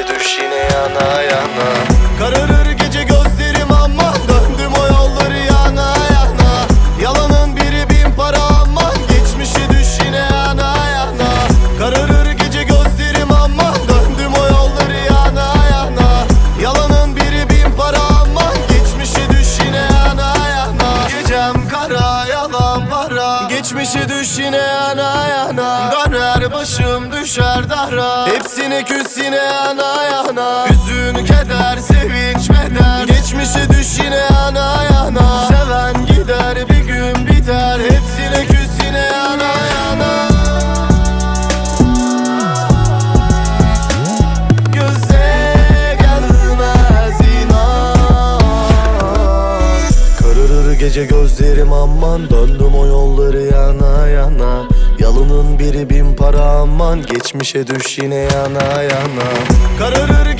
Gece düş yine yana yana. Kararır gece gözlerim aman Döndüm o yolları yana yana. Yalanın biri bin para aman Geçmişe düş yine yana yana. Kararır gece gözlerim aman Döndüm o yolları yana yana. Yalanın biri bin para aman Geçmişe düş yine yana yana. Gecem kara yalan para. Geçmişe düş yine yana yana düşer dara Hepsine küs yine yana. Yana Hüzün, keder, sevinç, keder Geçmişe düş yine yana yana. Seven gider bir gün biter. Hepsine küs yine yana. Yana gece gözlerim aman Döndüm o yolları para aman Geçmişe düş yine yana yana. Kararır